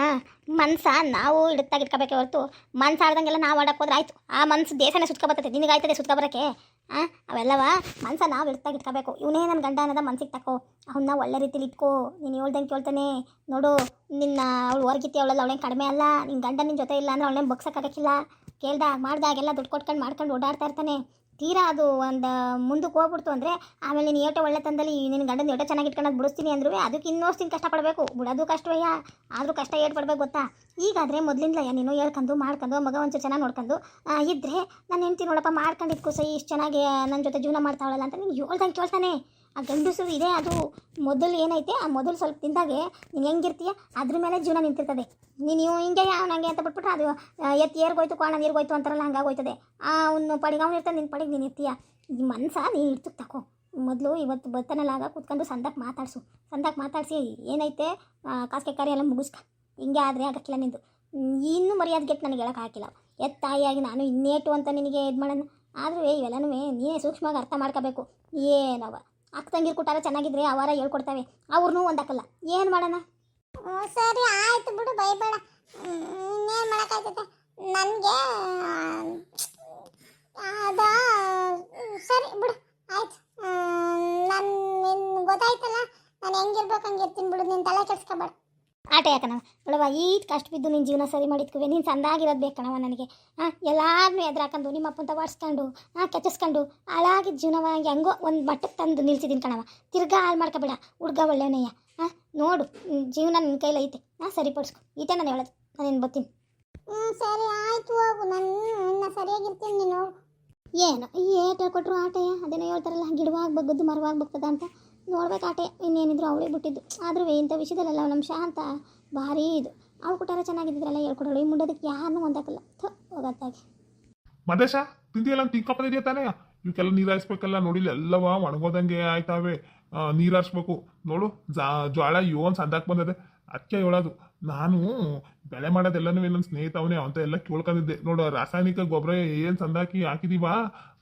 ಮನ್ಸ ನಾವು ಇಡುತ್ತಾಗ ಇಟ್ಕೋಬೇಕೆ ಹೊರತು. ಮನ್ಸು ಆಡ್ದಂಗೆಲ್ಲ ನಾವು ಆಡಕ್ಕೆ ಹೋದ್ರೆ ಆಯ್ತು. ಆ ಮನ್ಸು ದೇಶನೇ ಸುತ್ಕೊಬರ್ತೈತೆ ನಿನಗಾಯ್ತದೆ ಸುತ್ಕೊಬರಕ್ಕೆ ಆ ಅವೆಲ್ಲವ? ಮನ್ಸ ನಾವು ಇಡ್ತಾಗ ಇಟ್ಕೋಬೇಕು. ಇವನೇ ನನ್ನ ಗಂಡ ಅನ್ನೋದ ಮನ್ಸಿಗೆ ತಕೋ. ಅವನ್ನ ಒಳ್ಳೆ ರೀತಿಲಿ ಇಟ್ಕೋ. ನೀನು ಹೇಳ್ದಂಗೆ ಕೇಳ್ತಾನೆ. ನೋಡು, ನಿನ್ನ ಅವಳು ಹೊರಗಿತ್ತಿ ಅವಳಲ್ಲ ಅವಳೇನು ಕಡಿಮೆ ಅಲ್ಲ. ನಿನ್ನ ಗಂಡ ನಿನ್ನ ಜೊತೆ ಇಲ್ಲ ಅಂದ್ರೆ ಅವಳೇನು ಬಗ್ಸಕ್ಕಾಗಕ್ಕಿಲ್ಲ. ಕೇಳ್ದಾಗ ಮಾಡ್ದಾಗೆಲ್ಲ ದುಡ್ಡು ಕೊಟ್ಕೊಂಡು ಮಾಡ್ಕೊಂಡು ಓಡಾಡ್ತಾ ಇರ್ತಾನೆ. ತೀರಾ ಅದು ಒಂದು ಮುಂದಕ್ಕೆ ಹೋಗ್ಬಿಡ್ತು ಅಂದರೆ ಆಮೇಲೆ ನೀನು ಏಟೋ ಒಳ್ಳೆ ತಂದಲ್ಲಿ ನಿನ್ನ ಗಂಡನ ಏಟೋ ಚೆನ್ನಾಗಿ ಇಟ್ಕೊಂಡು ಬಿಡಿಸ್ತೀನಿ ಅಂದ್ರೂ ಅದಕ್ಕೆ ಇನ್ನೋಸ್ತೀನಿ ಕಷ್ಟಪಡಬೇಕು. ಬಿಡೋದು ಕಷ್ಟವಯ್ಯ ಆದರೂ ಕಷ್ಟ ಏಟ್ಪಡ್ಬೇಕು ಗೊತ್ತಾ? ಈಗಾದರೆ ಮೊದಲಿಂದಲಯ್ಯ ನೀನು ಹೇಳ್ಕೊಂಡು ಮಾಡ್ಕೊಂಡು ಮಗ ಒಂಚೂರು ಚೆನ್ನಾಗಿ ನೋಡ್ಕೊಂಡು ಇದ್ದರೆ ನಾನು ಹೆಂಡ್ತಿ ನೋಡಪ್ಪ ಮಾಡ್ಕೊಂಡಿದ್ಕು ಸೈ, ಇಷ್ಟು ಚೆನ್ನಾಗಿ ನನ್ನ ಜೊತೆ ಜೀವನ ಮಾಡ್ತಾವಳಲ್ಲ ಅಂತ ನೀನು ಹೇಳ್ದಂಗೆ ಕೇಳ್ತಾನೆ. ಆ ಗಂಡಸರು ಇದೆ, ಅದು ಮೊದಲು ಏನೈತೆ, ಆ ಮೊದಲು ಸ್ವಲ್ಪ ತಿಂದಾಗೆ ನೀನು ಹೆಂಗಿರ್ತೀಯ, ಅದ್ರ ಮೇಲೆ ಜೀವನ ನಿಂತಿರ್ತದೆ. ನೀನು ಇವು ಹಿಂಗೆ ಹಂಗೆ ಅಂತ ಬಿಟ್ಬಿಟ್ರೆ ಅದು ಎತ್ತಿ ಏರ್ಗೋಯ್ತು ಕೋಣ ನೀರ್ಗೋಯ್ತು ಅಂತಾರಲ್ಲ ಹಂಗಾಗೋಯ್ತದೆ ಆ, ಅವ್ನು ಪಡಿಗೆ, ಅವ್ನು ಇರ್ತಾನೆ ನಿನ್ನ ಪಡಿಗೆ ನೀನು ಇರ್ತೀಯ. ಈ ಮನ್ಸ ನೀನು ಇಡ್ತಕ್ಕೆ ತಕೋ. ಮೊದಲು ಇವತ್ತು ಬರ್ತಾನಲ್ಲ ಆಗ ಕೂತ್ಕೊಂಡು ಸಂದಕ್ಕೆ ಮಾತಾಡ್ಸು. ಸಂದಕ್ಕೆ ಮಾತಾಡಿಸಿ, ಏನೈತೆ ಕಾಸಿಗೆ ಕಾರ್ಯ ಎಲ್ಲ ಮುಗಿಸ್ಕ. ಹಿಂಗೆ ಆದರೆ ಆಗಕ್ಕಿಲ್ಲ ನಿಂದು. ಇನ್ನೂ ಮರ್ಯಾದೆ ಗೆಟ್ಟು ನನಗೆ ಹೇಳಕ್ಕೆ ಹಾಕಿಲ್ಲ. ಎತ್ತ ತಾಯಿಯಾಗಿ ನಾನು ಇನ್ನೇಟು ಅಂತ ನಿನಗೆ ಇದು ಮಾಡೋಣ. ಆದರೂ ಇವೆಲ್ಲನೂ ನೀನೇ ಸೂಕ್ಷ್ಮವಾಗಿ ಅರ್ಥ ಮಾಡ್ಕೋಬೇಕು. ಏನವ? ಅಕ್ಕ ತಂಗಿರು ಕೊಟ್ಟಾರ ಚೆನ್ನಾಗಿದ್ರೆ ಅವಾರ ಹೇಳ್ಕೊಡ್ತಾವೆ. ಅವ್ರನ್ನೂ ಒಂದಾಕಲ್ಲ. ಏನು ಮಾಡೋಣ? ಸರಿ, ಆಯ್ತು ಬಿಡು ಬೈಬೇಡ ಇನ್ನೇನು ಮಾಡೋಕ್ಕಾಗ್ತದೆ? ನನಗೆ ಅದ ಸರಿ, ಬಿಡು, ಆಯ್ತು. ನಾನು ನಿನ್ನ ಗೊತ್ತಾಯ್ತಲ್ಲ? ನಾನು ಹೆಂಗಿರ್ಬೇಕು ಹಂಗಿರ್ತೀನಿ ಬಿಡು, ನೀನು ತಲೆ ಕೆಡ್ಸ್ಕೊಬೇಡ. ಆಟ ಯಾಕಣ್ಣ ನೋಡವ ಈಟ್ ಕಷ್ಟ ಬಿದ್ದು ನಿನ್ನ ಜೀವನ ಸರಿ ಮಾಡಿದ್ಕುವೆ ನೀನು ಸಂದಾಗಿರೋದು ಬೇಕಣವ ನನಗೆ. ಹಾಂ ಎಲ್ಲಾರನ್ನೂ ಎದುರಾಕೊಂಡು ನಿಮ್ಮ ಅಪ್ಪಂತ ವಾಡ್ಸ್ಕೊಂಡು ಹಾಂ ಕೆಚ್ಚಿಸ್ಕೊಂಡು ಹಾಳಾಗಿದ್ದ ಜೀವನವ ಹೆಂಗೋ ಒಂದು ಮಟ್ಟಕ್ಕೆ ತಂದು ನಿಲ್ಸಿದ್ದೀನಿ ಕಣವ ತಿರ್ಗಾ ಹಾಳು ಮಾಡ್ಕೊಬೇಡ ಹುಡ್ಗ ಒಳ್ಳೆಯವನಯ್ಯ ಹಾಂ ನೋಡು ಜೀವನ ನಿನ್ನ ಕೈಲಿ ಐತೆ. ಹಾಂ ಸರಿಪಡಿಸ್ಕೊ. ಈಟೇ ನಾನು ಹೇಳೋದು ನಾನೇನು ಬರ್ತೀನಿ. ಹ್ಞೂ ಸರಿ ಆಯಿತು ಹೋಗು. ನಾನು ಸರಿಯಾಗಿರ್ತೀನಿ ನೀನು ಏನೋ ಏನು ಏಟ್ ಹೇಳ್ಕೊಟ್ರು ಆಟಯ್ಯ? ಅದೇನೋ ಹೇಳ್ತಾರಲ್ಲ ಗಿಡವಾಗಿ ಬಗ್ಗದ್ದು ಮರವಾಗಿ ಬಗ್ತದ ಅಂತ. ನೋಡ್ಬೇಕು ಆಟೆ ಇನ್ನೇನಿದ್ರು ಅವಳೇ ಬಿಟ್ಟಿದ್ದು. ಆದ್ರೂ ಇಂಥ ವಿಷಯದಲ್ಲೆಲ್ಲ ನಮ್ಮ ಶಾಂತ ಭಾರಿ ಇದು. ಅವ್ಳು ಕೊಟ್ಟಾರ ಚೆನ್ನಾಗಿದ್ದಿದ್ರಲ್ಲ ಹೇಳ್ಕೊಡೋಳು ಈ ಮುಂಡೋದಕ್ಕೆ ಯಾರನ್ನೂ ಒಂದಾಕಲ್ಲ ಥೋ ಹೋಗತ್ತಾಗಿ ಮದೇಶ ತಿಂಕಪ್ಪ ಇದೆಯಾ ತಾನೇ? ಇವಕ್ಕೆಲ್ಲ ನೀರು ಹಾಯಿಸ್ಬೇಕಲ್ಲ ನೋಡಿಲ್ಲ ಎಲ್ಲವ ಒಣಗೋದಂಗೆ ಆಯ್ತಾವೆ. ನೀರು ಹಾರಿಸ್ಬೇಕು ನೋಡು, ಜಾ, ಜ್ವಾಳ ಇವನ್ ಸಂದಾಕ್ ಬಂದದೆ. ಅದಕ್ಕೆ ಹೇಳೋದು. ನಾನು ಬೆಳೆ ಮಾಡೋದೆಲ್ಲನೂ ನನ್ನ ಸ್ನೇಹಿತ ಅವನೇ ಅಂತ ಎಲ್ಲ ಕೇಳ್ಕೊಂಡಿದ್ದೆ. ನೋಡು, ರಾಸಾಯನಿಕ ಗೊಬ್ಬರ ಏನು ಸಂದಾಕಿ ಹಾಕಿದೀವಾ?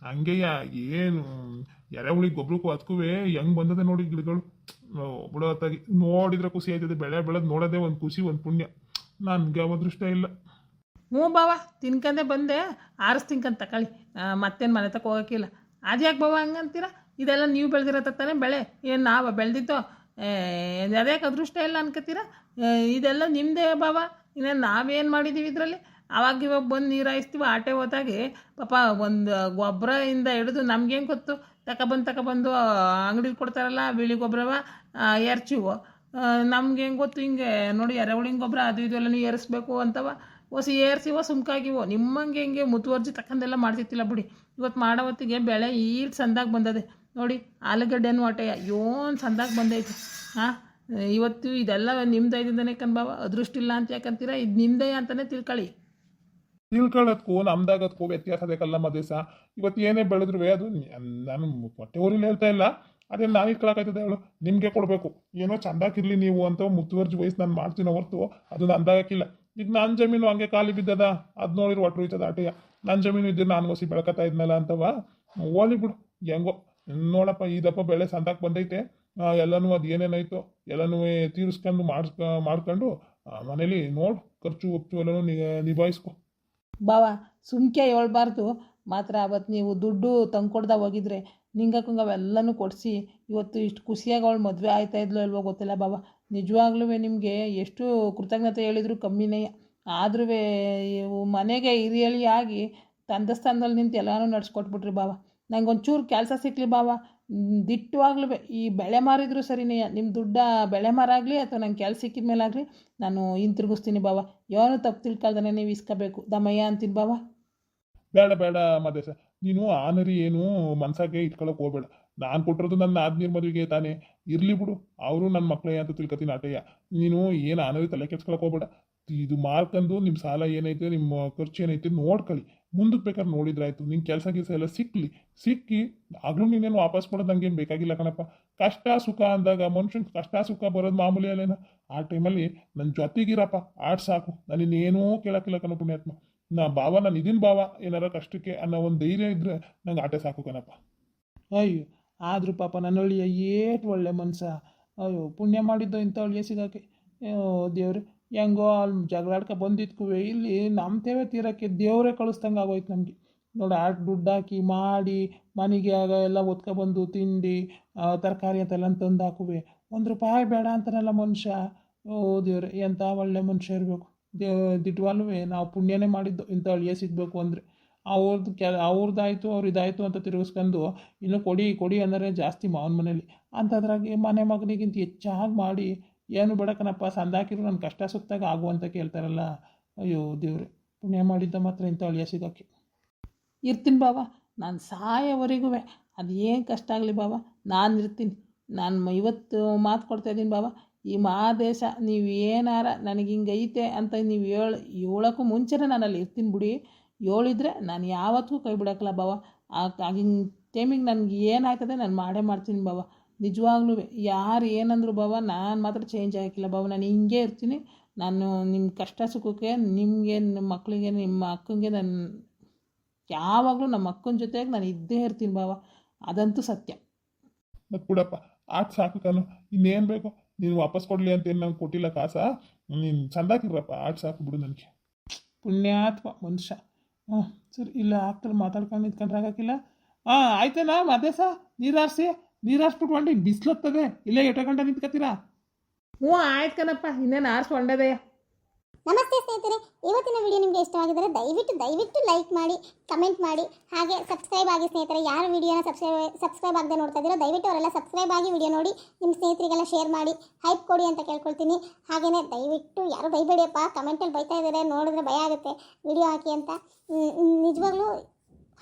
ಹಂಗೆಯ, ಏನು? ಎರೆಹುಳಿ ಗೊಬ್ಬರಕ್ಕೂ ಅದಕ್ಕೂ ಹೆಂಗ್ ಬಂದದೆ ನೋಡಿ ಗಿಡಗಳು. ಬಿಡೋತ್ತಾಗಿ ನೋಡಿದ್ರೆ ಖುಷಿ ಆಯ್ತದೆ. ಬೆಳೆ ಬೆಳೆದು ನೋಡೋದೇ ಒಂದು ಖುಷಿ, ಒಂದು ಪುಣ್ಯ. ನನ್ಗೆ ಅದೃಷ್ಟ ಇಲ್ಲ. ಹ್ಞೂ ಬಾವ, ತಿನ್ಕಂದೆ ಬಂದೆ. ಆರಿಸ್ ತಿನ್ಕಂತ ತಕೊಳ್ಳಿ ಮತ್ತೇನು ಮನೆ ತಕ ಹೋಗೋಕ್ಕಿಲ್ಲ ಅದ್ಯಾಕೆ ಬಾವ ಹಂಗಂತೀರ ಇದೆಲ್ಲ ನೀವು ಬೆಳೆದಿರತ್ತ ತಾನೆ ಬೆಳೆ. ಏನು ನಾವು ಬೆಳೆದಿತ್ತೋ ಅದ್ಯಾಕೆ ಅದೃಷ್ಟ ಇಲ್ಲ ಅನ್ಕೋತೀರ ಇದೆಲ್ಲ ನಿಮ್ಮದೇ ಬಾವ. ಇನ್ನೇನು ನಾವೇನು ಮಾಡಿದ್ದೀವಿ ಇದರಲ್ಲಿ? ಅವಾಗ ಇವಾಗ ಬಂದು ನೀರು ಹಾಯಿಸ್ತೀವಿ. ಆಟೆ ಹೋದಾಗೆ ಪಾಪ ಒಂದು ಗೊಬ್ಬರದಿಂದ ಹಿಡಿದು ನಮ್ಗೇನು ಗೊತ್ತು? ತಗೊಬಂದು ತಗೊಬಂದು ಅಂಗಡಿಲಿ ಕೊಡ್ತಾರಲ್ಲ, ಬಿಳಿ ಗೊಬ್ಬರವ ಎರ್ಚಿವು. ನಮ್ಗೆ ಹೆಂಗೆ ಗೊತ್ತು ಹಿಂಗೆ, ನೋಡಿ ಎರೆಹುಳಿನ ಗೊಬ್ಬರ ಅದು ಇದು ಎಲ್ಲನೂ ಏರಿಸ್ಬೇಕು ಅಂತವ. ಹೊಸ ಏರ್ಸಿವೋ, ಸುಮ್ಕಾಗಿವೋ, ನಿಮ್ಮಂಗೆ ಹೆಂಗೆ ಮುತುವರ್ಜಿ ತಕ್ಕಂದೆಲ್ಲ ಮಾಡ್ತಿತ್ತಿಲ್ಲ ಬಿಡಿ. ಇವತ್ತು ಮಾಡೋ ಹೊತ್ತಿಗೆ ಬೆಳೆ ಈಟ್ ಸಂದಾಗ ಬಂದದೆ. ನೋಡಿ, ಆಲೂಗಡ್ಡೆನೂ ಹೊಟ್ಟೆಯ ಯೋನ್ ಸಂದಾಗ ಬಂದೈತೆ. ಹಾಂ ಇವತ್ತು ಇದೆಲ್ಲ ನಿಮ್ದೈದಿಂದನೇ ಕನ್ಬಾವ ಅದೃಷ್ಟ ಇಲ್ಲ ಅಂತ ಯಾಕಂತೀರ? ಇದು ನಿಮ್ಮದೇ ಅಂತಲೇ ತಿಳ್ಕೊಳ್ಳಿ ತಿಳ್ಕೊಳ್ಳೋದಕ್ಕೂ ನಮ್ದಾಗದಕ್ಕೂ ವ್ಯತ್ಯಾಸ ಬೇಕಲ್ಲ ಮದೇಶ ಇವತ್ತು ಏನೇ ಬೆಳೆದ್ರು ಅದು ನಾನು ಹೊಟ್ಟೆ ಊರಿಲಿ ಹೇಳ್ತಾ ಇಲ್ಲ. ಅದೇ ನಾನು ಇಟ್ಕೊಳಕಾಯ್ತದೆ ಹೇಳು, ನಿಮಗೆ ಕೊಡಬೇಕು. ಏನೋ ಚಂದಾಕಿರ್ಲಿ ನೀವು ಅಂತ ಮುತುವರ್ಜಿ ವಯಸ್ಸು ನಾನು ಮಾಡ್ತೀನಿ ಹೊರತು ಅದು ನಂದಾಗಕ್ಕಿಲ್ಲ ಈಗ ನನ್ನ ಜಮೀನು ಹಂಗೆ ಖಾಲಿ ಬಿದ್ದದ? ಅದು ನೋಡಿರು ಒಟ್ಟು ಹೋಯ್ತದ ಆಟೆಯ ನನ್ನ ಜಮೀನು ಇದ್ರೆ ನಾನು ಹೊಸಿ ಬೆಳಕತ್ತಾ ಇದ್ನಲ್ಲ ಅಂತವ? ಓಲಿ ಬಿಡು, ಹೆಂಗೋ. ನೋಡಪ್ಪ ಇದಪ್ಪ ದಪ್ಪ ಬೆಳೆ ಸಂದಾಕ್ ಬಂದೈತೆ. ಎಲ್ಲನೂ ಅದು ಏನೇನಾಯ್ತು, ಎಲ್ಲನೂ ತೀರಿಸ್ಕೊಂಡು ಮಾಡಿಸ್ಕ ಮಾಡ್ಕೊಂಡು ಮನೇಲಿ ನೋಡು, ಖರ್ಚು ಒಪ್ಪು ಎಲ್ಲನೂ ನಿಭಾಯಿಸ್ಕೊ. ಬಾವ, ಸುಮ್ಕೆ ಹೇಳ್ಬಾರ್ದು. ಮಾತ್ರ ಅವತ್ತು ನೀವು ದುಡ್ಡು ತಂದ್ಕೊಡ್ದ ಹೋಗಿದ್ರೆ ನಿಂಗಕ್ಕಂಗೆ ಅವೆಲ್ಲನೂ ಕೊಡಿಸಿ. ಇವತ್ತು ಇಷ್ಟು ಖುಷಿಯಾಗಿ ಅವಳು ಮದುವೆ ಆಯ್ತಾ ಇದ್ಲೋ ಇಲ್ವೋ ಗೊತ್ತಿಲ್ಲ ಬಾಬಾ ನಿಜವಾಗ್ಲೂ ನಿಮಗೆ ಎಷ್ಟು ಕೃತಜ್ಞತೆ ಹೇಳಿದ್ರು ಕಮ್ಮಿನೇ. ಆದ್ರೂ ಮನೆಗೆ ಹಿರಿಯಳಿಯಾಗಿ ತಂದೆ ಸ್ಥಾನದಲ್ಲಿ ನಿಂತು ಎಲ್ಲನೂ ನಡ್ಸ್ಕೊಟ್ಬಿಟ್ರಿ ಬಾವ. ನಂಗೆ ಒಂಚೂರು ಕೆಲಸ ಸಿಕ್ಕಲಿ ಬಾವ. ದಿಟ್ಟವಾಗ್ಲೂ ಈ ಬೆಳೆ ಮಾರಿದ್ರು ಸರಿನೇ ನಿಮ್ಮ ದುಡ್ಡ ಬೆಳೆ ಮಾರಾಗಲಿ ಅಥವಾ ನಂಗೆ ಕೆಲಸ ಸಿಕ್ಕಿದ ಮೇಲಾಗಲಿ, ನಾನು ಹಿಂತಿರುಗಿಸ್ತೀನಿ ಬಾವ. ಯಾವನು ತಪ್ಪು ತಿಳ್ಕೊಳ್ದಾನೆ ನೀವು ಇಸ್ಕೋಬೇಕು. ದಮಯ್ಯ ಅಂತೀನಿ ಬಾವ. ಬೇಡ ಬೇಡ ಮದೇಶ. ನೀನು ಆನರಿ ಏನು ಮನ್ಸಾಗೆ ಇಟ್ಕೊಳಕ್ ಹೋಗ್ಬೇಡ. ನಾನು ಕೊಟ್ಟಿರೋದು ನನ್ನ ಆದ್ಮೀರ್ ಮದುವೆಗೆ ತಾನೇ. ಇರಲಿ ಬಿಡು. ಅವರು ನನ್ನ ಮಕ್ಕಳೇ ಅಂತ ತಿಳ್ಕೊತೀನಿ ಅಟಯ್ಯ. ನೀನು ಏನು ಆನರಿ ತಲೆ ಕೆಡ್ಸ್ಕೊಳಕ್ ಹೋಗ್ಬೇಡ. ಇದು ಮಾರ್ಕಂದು ನಿಮ್ಮ ಸಾಲ ಏನೈತೆ, ನಿಮ್ಮ ಖರ್ಚು ಏನೈತೆ ನೋಡ್ಕೊಳ್ಳಿ. ಮುಂದಕ್ಕೆ ಬೇಕಾದ್ರೆ ನೋಡಿದ್ರಾಯ್ತು ನಿನ್ನ ಕೆಲಸ ಕೆಲಸ ಎಲ್ಲ ಸಿಕ್ಕಲಿ ಸಿಕ್ಕಿ ಆಗಲೂ ನೀನೇನು ವಾಪಸ್ ಕೊಡೋದು ನಂಗೇನು ಬೇಕಾಗಿಲ್ಲ ಕಣಪ್ಪ. ಕಷ್ಟ ಸುಖ ಅಂದಾಗ ಮನುಷ್ಯನ ಕಷ್ಟ ಸುಖ ಬರೋದು ಮಾಮೂಲಿ ಅಲ್ಲೇನ? ಆ ಟೈಮಲ್ಲಿ ನನ್ನ ಜೊತೆಗಿರಪ್ಪ. ಆಡ್ ಸಾಕು. ನಾನು ಕೇಳಕ್ಕಿಲ್ಲ ಕಣ ಪುಣ್ಯಾತ್ಮ. ನಾ ಭಾವ, ನಾನು ಇದೀನಿ ಭಾವ. ಏನಾರ ಕಷ್ಟಕ್ಕೆ ಅನ್ನೋ ಒಂದು ಧೈರ್ಯ ಇದ್ರೆ ನಂಗೆ ಆಟ ಸಾಕು ಕಣಪ್ಪ. ಅಯ್ಯೋ, ಆದರೂ ಪಾಪ ನನ್ನ ಒಳ್ಳೆಯ ಏಟ್ ಒಳ್ಳೆ ಮನ್ಸ. ಅಯ್ಯೋ, ಪುಣ್ಯ ಮಾಡಿದ್ದು ಇಂಥ ಒಳ್ಳೆಯ ಸಿಗೋಕ್ಕೆ ಅಯ್ಯೋ, ದೇವ್ರೆ. ಹೆಂಗೋ ಅಲ್ಲಿ ಜಗಳಾಡ್ಕೊ ಬಂದಿದ್ಕುವೆ, ಇಲ್ಲಿ ನಮ್ಮ ತೇವೆ ತೀರಕ್ಕೆ ದೇವರೇ ಕಳಿಸ್ದಂಗೆ ಆಗೋಯ್ತು ನಮಗೆ. ನೋಡಿ ಆಟ ದುಡ್ಡು ಹಾಕಿ ಮಾಡಿ, ಮನೆಗೆ ಆಗ ಎಲ್ಲ ಒತ್ಕೊಬಂದು ತಿಂಡಿ ತರಕಾರಿ ಅಂತೆಲ್ಲ ತಂದು ಹಾಕುವೆ. ಒಂದು ರೂಪಾಯಿ ಬೇಡ ಅಂತಾನಲ್ಲ ಮನುಷ್ಯ. ಓ, ದೇವ್ರೆ ಎಂಥ ಒಳ್ಳೆ ಮನುಷ್ಯ ಇರಬೇಕು. ದಿಟ್ವಾಲ್ವೇ, ನಾವು ಪುಣ್ಯನೇ ಮಾಡಿದ್ದು ಇಂಥ ಅಳಿಯ ಸಿಗಬೇಕು ಅಂದರೆ. ಅವ್ರದ್ದು ಕೆ ಅವ್ರದ್ದಾಯಿತು ಅವ್ರು ಇದಾಯಿತು ಅಂತ ತಿರುಗಿಸ್ಕೊಂಡು, ಇನ್ನು ಕೊಡಿ ಕೊಡಿ ಅಂದರೆ ಜಾಸ್ತಿ ಮಾವನ ಮನೇಲಿ. ಅಂಥದ್ರಾಗೆ ಮನೆ ಮಗನಿಗಿಂತ ಹೆಚ್ಚಾಗಿ ಮಾಡಿ ಏನು ಬಡಕನಪ್ಪ, ಸಂದಾಕಿರು ನನ್ನ ಕಷ್ಟ ಸುತ್ತಾಗ ಆಗುವಂತ ಕೇಳ್ತಾರಲ್ಲ. ಅಯ್ಯೋ ದೇವ್ರೆ, ಪುಣ್ಯ ಮಾಡಿದ್ದ ಮಾತ್ರ ಇಂಥ ಅಳಿಯ ಸಿಗೋಕ್ಕೆ ಇರ್ತೀನಿ ಬಾಬಾ ನಾನು ಸಾಯವರೆಗೂ ಅದು ಕಷ್ಟ ಆಗಲಿ ಬಾಬಾ ನಾನು ಇರ್ತೀನಿ. ನಾನು ಇವತ್ತು ಮಾತು ಕೊಡ್ತಾ ಇದ್ದೀನಿ ಬಾಬಾ ಈ ಮಹಾದೇಶ, ನೀವು ಏನಾರ ನನಗೆ ಹಿಂಗೈತೆ ಅಂತ ನೀವು ಹೇಳು, ಹೇಳೋಕ್ಕೂ ಮುಂಚೆನೇ ನಾನು ಅಲ್ಲಿ ಇರ್ತೀನಿ ಬಿಡಿ. ಹೇಳಿದರೆ ನಾನು ಯಾವತ್ತೂ ಕೈ ಬಿಡೋಕ್ಕಲ್ಲ ಬಾವ. ಆಗಿನ ಟೈಮಿಗೆ ನನಗೆ ಏನಾಗ್ತದೆ ನಾನು ಮಾಡೇ ಮಾಡ್ತೀನಿ ಬಾವ. ನಿಜವಾಗ್ಲೂ ಯಾರು ಏನಂದ್ರು ಬಾವ ನಾನು ಮಾತ್ರ ಚೇಂಜ್ ಆಗಿಲ್ಲ. ಬಾವ ನಾನು ಹಿಂಗೆ ಇರ್ತೀನಿ. ನಾನು ನಿಮ್ಮ ಕಷ್ಟ ಸುಖಕ್ಕೆ ನಿಮಗೆ ನಿಮ್ಮ ಮಕ್ಕಳಿಗೆ ನಿಮ್ಮ ಅಕ್ಕಂಗೆ ನಾನು ಯಾವಾಗಲೂ ನಮ್ಮ ಅಕ್ಕನ ಜೊತೆಗೆ ನಾನು ಇದ್ದೇ ಇರ್ತೀನಿ ಬಾವ ಅದಂತೂ ಸತ್ಯ. ಮತ್ತು ಬಿಡಪ್ಪ. ಆಟ ಸಾಕು ಕಣು ಇನ್ನೇನು ಬೇಕು? ನೀನು ವಾಪಸ್ ಕೊಡಲಿ ಅಂತ ಏನು ನಂಗೆ ಕೊಟ್ಟಿಲ್ಲ ಕಾಸ? ನೀನು ಚಂದಾಕಿರಪ್ಪ ಆಟ ಸಾಕು ಬಿಡು ನನಗೆ. ಪುಣ್ಯಾತ್ಮ ಮನುಷ್ಯ. ಹಾಂ ಸರಿ ಇಲ್ಲ ಆಗ್ತಾರೆ ಮಾತಾಡ್ಕೊಂಡು ನಿಂತ್ಕೊಂಡ್ರೆ ಆಗೋಕ್ಕಿಲ್ಲ ಹಾಂ ಆಯ್ತೇನಾ ಮತ್ತೆ ಸಹ ನೀರು ಹಾರಿಸಿ ನೀರು ಹಾರಿಸ್ಬಿಟ್ಟು ಹೊಂಡಿ ಬಿಸಿಲತ್ತದೆ ಇಲ್ಲೇ ಎಟೋ ಗಂಟೆ ನಿಂತ್ಕತ್ತೀರಾ? ಹ್ಞೂ ಆಯ್ತು ಕಣಪ್ಪ. ಇನ್ನೇನು ಆರಿಸ್ಕೊಂಡದೆ. ನಮಸ್ತೆ ಸ್ನೇಹಿತರೆ. ಇವತ್ತಿನ ವಿಡಿಯೋ ನಿಮಗೆ ಇಷ್ಟವಾಗಿದ್ದರೆ ದಯವಿಟ್ಟು ದಯವಿಟ್ಟು ಲೈಕ್ ಮಾಡಿ ಕಮೆಂಟ್ ಮಾಡಿ. ಹಾಗೆ ಸಬ್ಸ್ಕ್ರೈಬ್ ಆಗಿ ಸ್ನೇಹಿತರೆ ಯಾರು ವಿಡಿಯೋನ ಸಬ್ಸ್ಕ್ರೈಬ್ ಸಬ್ಸ್ಕ್ರೈಬ್ ಆಗದೆ ನೋಡ್ತಾ ಇದ್ದೀರೋ ದಯವಿಟ್ಟು ಅವರೆಲ್ಲ ಸಬ್ಸ್ಕ್ರೈಬ್ ಆಗಿ ವಿಡಿಯೋ ನೋಡಿ ನಿಮ್ಮ ಸ್ನೇಹಿತರಿಗೆಲ್ಲ ಶೇರ್ ಮಾಡಿ ಹೈಪ್ ಕೊಡಿ ಅಂತ ಕೇಳ್ಕೊಳ್ತೀನಿ. ಹಾಗೆಯೇ ದಯವಿಟ್ಟು ಯಾರು ಬೈಬೇಡಿಯಪ್ಪ ಕಮೆಂಟಲ್ಲಿ ಬೈತಾ ಇದ್ದಾರೆ ನೋಡಿದ್ರೆ ಭಯ ಆಗುತ್ತೆ. ವಿಡಿಯೋ ಹಾಕಿ ಅಂತ. ನಿಜವಾಗ್ಲೂ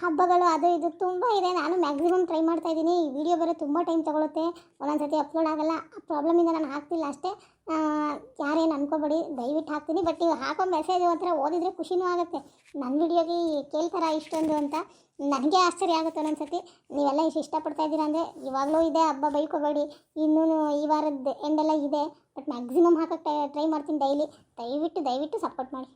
ಹಬ್ಬಗಳು ಅದು ಇದು ತುಂಬ ಇದೆ. ನಾನು ಮ್ಯಾಕ್ಸಿಮಮ್ ಟ್ರೈ ಮಾಡ್ತಾ ಇದ್ದೀನಿ. ಈ ವಿಡಿಯೋ ಬರೋ ತುಂಬ ಟೈಮ್ ತೊಗೊಳುತ್ತೆ. ಒಂದೊಂದು ಸತಿ ಅಪ್ಲೋಡ್ ಆಗಲ್ಲ. ಆ ಪ್ರಾಬ್ಲಮಿಂದ ನಾನು ಹಾಕ್ತಿಲ್ಲ ಅಷ್ಟೇ. ಯಾರೇನು ಅನ್ಕೋಬೇಡಿ. ದಯವಿಟ್ಟು ಹಾಕ್ತೀನಿ. ಬಟ್ ನೀವು ಹಾಕೋ ಮೆಸೇಜ್ ಒಂಥರ ಓದಿದರೆ ಖುಷಿನೂ ಆಗುತ್ತೆ. ನನ್ನ ವಿಡಿಯೋಗೆ ಕೇಳ್ತಾರ ಇಷ್ಟೊಂದು ಅಂತ ನನಗೆ ಆಶ್ಚರ್ಯ ಆಗುತ್ತೆ ಒಂದೊಂದು ಸತಿ ನೀವೆಲ್ಲ ಇಷ್ಟು ಇಷ್ಟಪಡ್ತಾ ಇದ್ದೀರಾ ಅಂದರೆ ಇವಾಗಲೂ ಇದೆ. ಹಬ್ಬ ಬೈಕೋಬೇಡಿ. ಇನ್ನೂ ಈ ವಾರದ ಎಂಡೆಲ್ಲ ಇದೆ. ಬಟ್ ಮ್ಯಾಕ್ಸಿಮಮ್ ಹಾಕೋಕ್ಕೆ ಟ್ರೈ ಮಾಡ್ತೀನಿ ಡೈಲಿ ದಯವಿಟ್ಟು ದಯವಿಟ್ಟು ಸಪೋರ್ಟ್ ಮಾಡಿ.